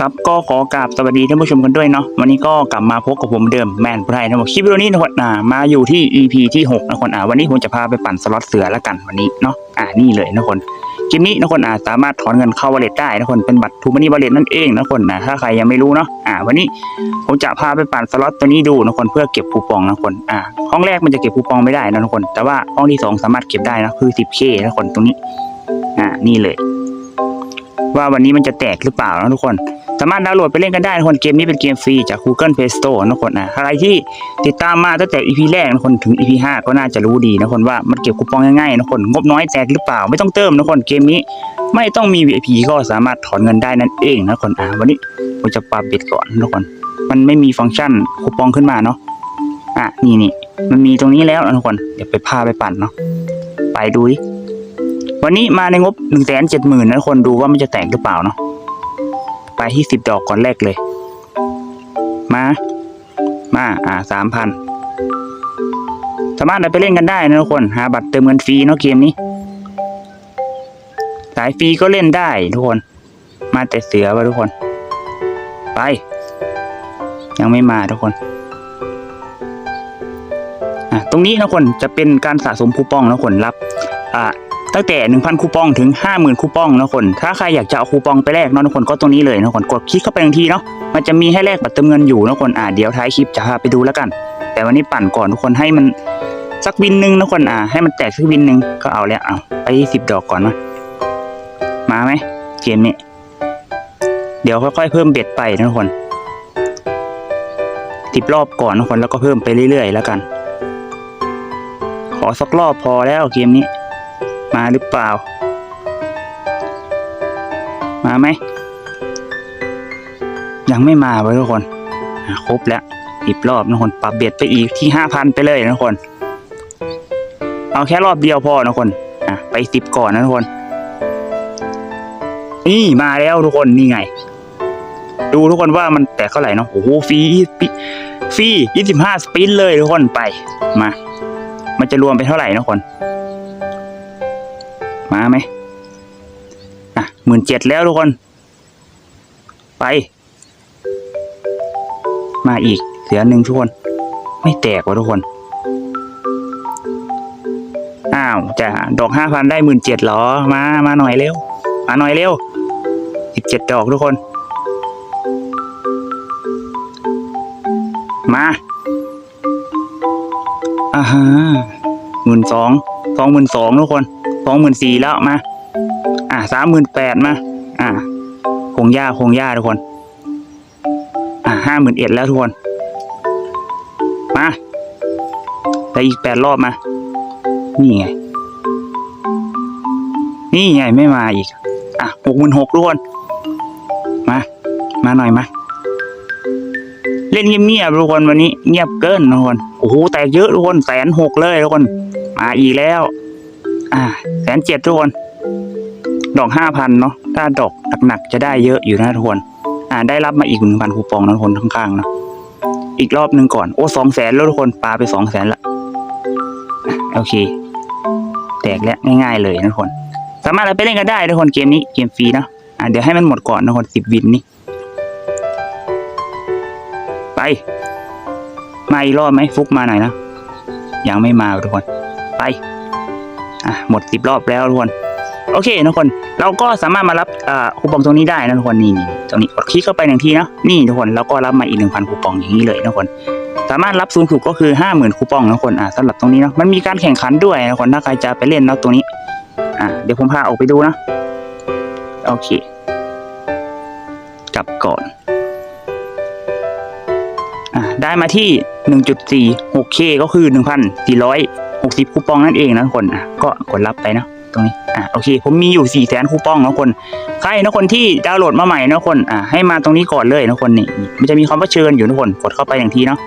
ครับก็ขอกราบสวัสดีท่านผู้ชมกันด้วยเนาะวันนี้ก็กลับมาพบกับผมเหมือนเดิมแมนผู้ไทยนะผมคลิปวิดีโอนี้นะคนอ่ามาอยู่ที่ EP ที่6นะคนอ่าวันนี้ผมจะพาไปปั่นสล็อตเสือละกันวันนี้เนาะอ่านี่เลยนะคนคลิปนี้นะคนอ่าสามารถถอนเงินเข้าวอลเลตได้นะคนเป็นบัตรทูมันนี่วอลเลตนั่นเองนะคนนะถ้าใครยังไม่รู้เนาะอ่าวันนี้ผมจะพาไปปั่นสล็อตตัวนี้ดูนะคนเพื่อเก็บคูปองนะคนอ่าห้องแรกมันจะเก็บคูปองไม่ได้นะคน แต่ว่าห้องที่สองสามารถเก็บได้นะคือ 10k นะคนตรงนี้อ่านี่เลย ว่าวันนี้มันจะแตกหรือเปล่านะทุกคน สามารถดาวน์โหลดไปเล่นกันได้นะคนเกมนี้เป็นเกมฟรีจาก Google Play Store นะคนนะใครที่ติดตามมาตั้งแต่ EP แรกนะคนถึง EP 5 ก็น่าจะรู้ดีนะคนว่ามันเก็บคูปองง่ายๆนะคนงบน้อยแตกหรือเปล่าไม่ต้องเติมนะคนเกมนี้ ไม่ต้องมี VIP ก็สามารถถอนเงินได้นั่นเองนะคนอ่าวันนี้ผมจะปรับเบ็ดก่อนนะคนมันไม่มีฟังก์ชันคูปองขึ้นมาเนาะอะนี่นี่มันมีตรงนี้แล้วนะคนเดี๋ยวไปพาไปปั่นเนาะไปดูดิวันนี้มาในงบ1นึ่งแสนเจ็ดหมื่นนะคนดูว่ามันจะแตกหรือเปล่าเนาะ ไปที่สิบดอกก่อนแรกเลย มา มา อ่าสามพันสามารถไปเล่นกันได้นะทุกคน หาบัตรเติมเงินฟรีเนาะเกมนี้ สายฟรีก็เล่นได้ทุกคน มาแต่เสือวะทุกคน ไป ยังไม่มาทุกคนอะตรงนี้นะทุกคนจะเป็นการสะสมคูปองนะทุกคนรับอ่า ตั้งแต่ 1,000 คูปองถึง 50,000 คูปองนะคน ถ้าใครอยากจะเอาคูปองไปแลกเนาะทุกคนก็ตรงนี้เลยนะคนกดคลิกเข้าไปทันทีเนาะมันจะมีให้แลกบัตรเติมเงินอยู่นะคนอ่าเดี๋ยวท้ายคลิปจะพาไปดูแล้วกัน แต่วันนี้ปั่นก่อนทุกคนให้มันสักวินหนึ่งนะคนอ่าให้มันแตกสักวินหนึ่งก็เอาแล้วเอาไปสิบดอกก่อนมามาไหมเกมนี้เดี๋ยวค่อยๆเพิ่มเบ็ดไปนะทุกคนสิบรอบก่อนนะคนแล้วก็เพิ่มไปเรื่อยๆ แล้วกัน ขอสักรอบพอแล้วเกมนี้ มาหรือเปล่า มาไหม ยังไม่มาเว้ยทุกคนครบแล้วอีกรอบนะคนปรับเบ็ดไปอีกที่ห้าพันไปเลยนะทุกคน เอาแค่รอบเดียวพอนะทุกคนอะไปสิบก่อนนะทุกคน นี่มาแล้วทุกคนนี่ไง ดูทุกคนว่ามันแตกเท่าไหร่เนาะโอ้โหฟรีฟรียี่สิบห้าสปินเลยทุกคนไปมา มันจะรวมไปเท่าไหร่นะทุกคน มาไหมอะหมื่นเจ็ดแล้วทุกคน ไป มาอีกเสียหนึ่งทุกคน ไม่แตกว่ะทุกคน อ้าวจะดอกห้าพันได้หมื่นเจ็ดหรอ มามาหน่อยเร็ว มาหน่อยเร็วสิบเจ็ดดอกทุกคน มาอ่าฮะหมื่นสองสองหมื่นสองทุกคน สองหมื่นสี่แล้วมา อะสามหมื่นแปดมา อะคงย่าคงย่าทุกคน อะห้าหมื่นเอ็ดแล้วทุกคน มาแต่อีกแปดรอบมา นี่ไง นี่ไงไม่มาอีก อะหกหมื่นหกทุกคน มา มาหน่อยมาเล่นเงียบๆทุกคนวันนี้เงียบเกินทุกคนโอ้โหแตกเยอะทุกคนแสนหกเลยทุกคน มาอีกแล้ว อ่า แสนเจ็ดทุกคน ดอกห้าพันเนาะถ้าดอกหนักๆจะได้เยอะอยู่นะทุกคนอ่าได้รับมาอีกหนึ่งพันคูปองนะทุกคนข้างๆเนาะอีกรอบหนึ่งก่อนโอ้สองแสนแล้วทุกคนปลาไปสองแสนละโอเค แตกแล้วง่ายๆเลยนะทุกคน สามารถเอาไปเล่นกันได้ทุกคนเกมนี้เกมฟรีเนาะอ่าเดี๋ยวให้มันหมดก่อนนะทุกคนสิบวินนี่ไปมาอีกรอบไหมฟุกมาหน่อยนะยังไม่มาทุกคน ไป อะหมดสิบรอบแล้วทุกคนโอเคทุกคนเราก็สามารถมารับคูปองตรงนี้ได้นะทุกคนนี่ตรงนี้กดคลิกเข้าไปหนึ่งทีนะนี่ทุกคนแล้วก็รับมาอีกหนึ่งพันคูปองอย่างนี้เลยทุกคนสามารถรับสูงสุดก็คือห้าหมื่นคูปองนะทุกคนอ่าสำหรับตรงนี้เนาะมันมีการแข่งขันด้วยนะทุกคนถ้าใครจะไปเล่นเนาะตรงนี้อ่าเดี๋ยวผมพาออกไปดูนะโอเคกลับก่อนอ่าได้มาที่หนึ่งจุดสี่หกเคก็คือห นึ่งพันสี่ร้อยหกสิบคูปองนั่นเองนะคนอะก็กดรับไปนะตรงนี้อะโอเค ผมมีอยู่สี่แสนคูปองนะคนใครนะคนที่ดาวน์โหลดมาใหม่นะคนอะให้มาตรงนี้ก่อนเลยนะคนนี่มันจะมีคำว่าเชิญอยู่นะคนกดเข้าไปอย่างทีเนาะ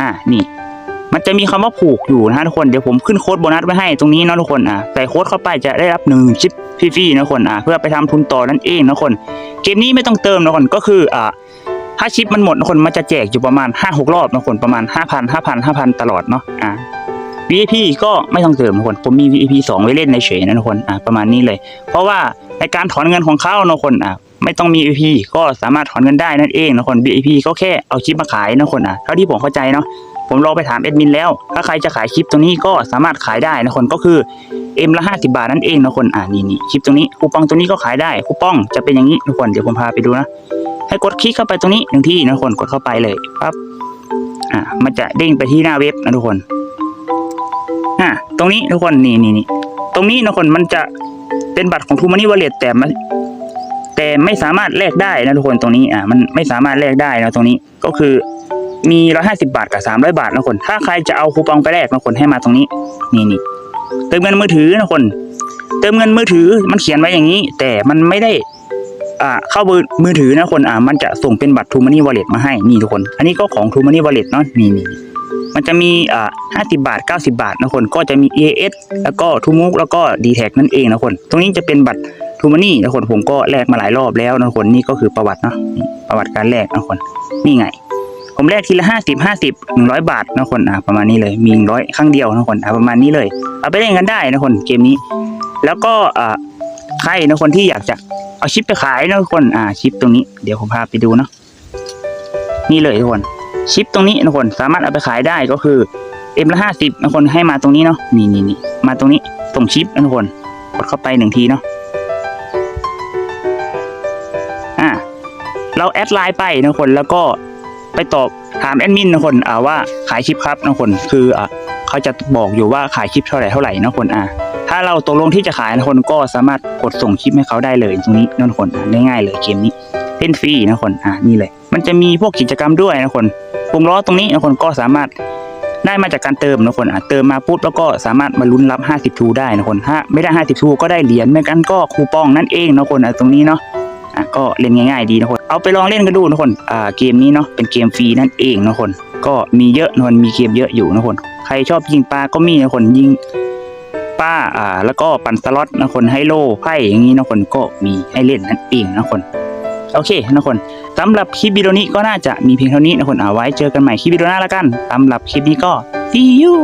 อะนี่มันจะมีคำว่าผูกอยู่นะทุกคนเดี๋ยวผมขึ้นโค้ดโบนัสไว้ให้ตรงนี้นะทุกคนอะใส่โค้ดเข้าไปจะได้รับหนึ่งชิปฟรีๆนะคนอะเพื่อไปทำทุนต่อนั่นเองนะคนเกมนี้ไม่ต้องเติมนะคนก็คืออ่าถ้าชิปมันหมดนะคนมันจะแจกอยู่ประมาณห้าหรอบนะคนประมาณห้าพันห้าพันห้าพันตลอดเนาะอ่า VIP ก็ไม่ต้องเติมนะคนผมมี VIP สองไว้เล่นในเฉยนะทุกคนอ่าประมาณนี้เลย เพราะว่าในการถอนเงินของเขานะคนอ่าไม่ต้องมี VIP ก็สามารถถอนเงินได้นั่นเองนะคน VIP ก็แค่เอาคลิปมาขายนะคนอะเท่าที่ผมเข้าใจเนาะผมลองไปถามแอดมินแล้ว ถ้าใครจะขายคลิปตรงนี้ก็สามารถขายได้นะคนก็คือเอ็มละห้าสิบาทนั่นเองนะคนอ่านี่นี่คลิปตรงนี้คูปองตรงนี้ก็ขายได้คูปองจะเป็นอย่างนี้ทุกคนเดี๋ยวผมพาไปดูนะ ให้กดคลิกเข้าไปตรงนี้หนึ่งที่นะคนกดเข้าไปเลยปั๊บอ่ามันจะเด้งไปที่หน้าเว็บนะทุกคน อ่าตรงนี้ทุกคนนี่นี่นี่ตรงนี้นะทุกคนมันจะเป็นบัตรของทูมานี่วอลเล็ตแต่มันแต่ไม่สามารถแลกได้นะทุกคนตรงนี้อ่ามันไม่สามารถแลกได้นะตรงนี้ก็คือมีร้อยห้าสิบาทกับสามร้อยบาทนะคน ถ้าใครจะเอาคูปองไปแลกนะคนให้มาตรงนี้ นี่นี่เติมเงินมือถือนะคน เติมเงินมือถือมันเขียนไว้อย่างนี้ แต่มันไม่ได้ อ่า เข้าเบอร์มือถือนะคน อ่า มันจะส่งเป็นบัตร True Money Wallet มาให้ นี่ทุกคน อันนี้ก็ของ True Money Wallet เนาะ นี่นี่ มันจะมีอ่าห้าสิบาทเก้าสิบาทนะคนก็จะมี AS แล้วก็ True Move แล้วก็ d t แทนั่นเองนะคน ตรงนี้จะเป็นบัตร True Money นะคนผมก็แลกมาหลายรอบแล้วนะคนนี่ก็คือประวัติเนาะประวัติการแลกนะคนนี่ไง ผมแลกทีละห้าสิบห้าสิบาทนะคนอ่าประมาณนี้เลยมีร้อยครั้งเดียวนะคนอ่าประมาณนี้เลย เอาไปเล่นกันได้นะคนเกมนี้ แล้วก็อ่าใครนะคนที่อยากจะเอาชิปไปขายนะคนอ่าชิปตรงนี้เดี๋ยวผมพาไปดูเนาะนี่เลยทุกคน ชิปตรงนี้นะคนสามารถเอาไปขายได้ก็คือเอ็มละห้าสิบนะคนให้มาตรงนี้เนาะนี่นี่นี่มาตรงนี้ตรงชิปนะทุกคน กดเข้าไปหนึ่งทีเนาะอ่าเราแอดไลน์ไปนะคนแล้วก็ไปตอบถามแอดมินนะคนอ่าว่าขายชิปครับนะคนคืออ่าเขาจะบอกอยู่ว่าขายชิปเท่าไหร่เท่าไหร่นะคนอ่าถ้าเราตกลงที่จะขายนะคนก็สามารถกดส่งคลิปให้เขาได้เลยตรงนี้นะคนง่ายๆเลยเกมนี้เล่นฟรีนะคนอ่านี่เลยมันจะมีพวกกิจกรรมด้วยนะคนปุ่มล้อตรงนี้นะคนก็สามารถได้มาจากการเติมนะคนอะเติมมาปุ๊บแล้วก็สามารถมาลุ้นรับ 50ทูได้นะคนถ้าไม่ได้ 50ทูก็ได้เหรียญไม่กันก็คูปองนั่นเองนะคนอะตรงนี้เนาะอะก็เล่นง่ายๆดีนะคนเอาไปลองเล่นกันดูนะคนอ่าเกมนี้เนาะเป็นเกมฟรีนั่นเองนะคนก็มีเยอะนะคนมีเกมเยอะอยู่นะคนใครชอบยิงปลาก็มีนะคนยิงป้าอ่าแล้วก็ปั่นสล็อตนะคนไฮโลไพ่อย่างนี้นะคนก็มีให้เล่นนั่นเองนะคน โอเคนะคนสำหรับคลิปวิดีโอนี้ก็น่าจะมีเพียงเท่านี้นะคนเอาไว้เจอกันใหม่คลิปวิดีโอหน้าละกันสำหรับคลิปนี้ก็ see you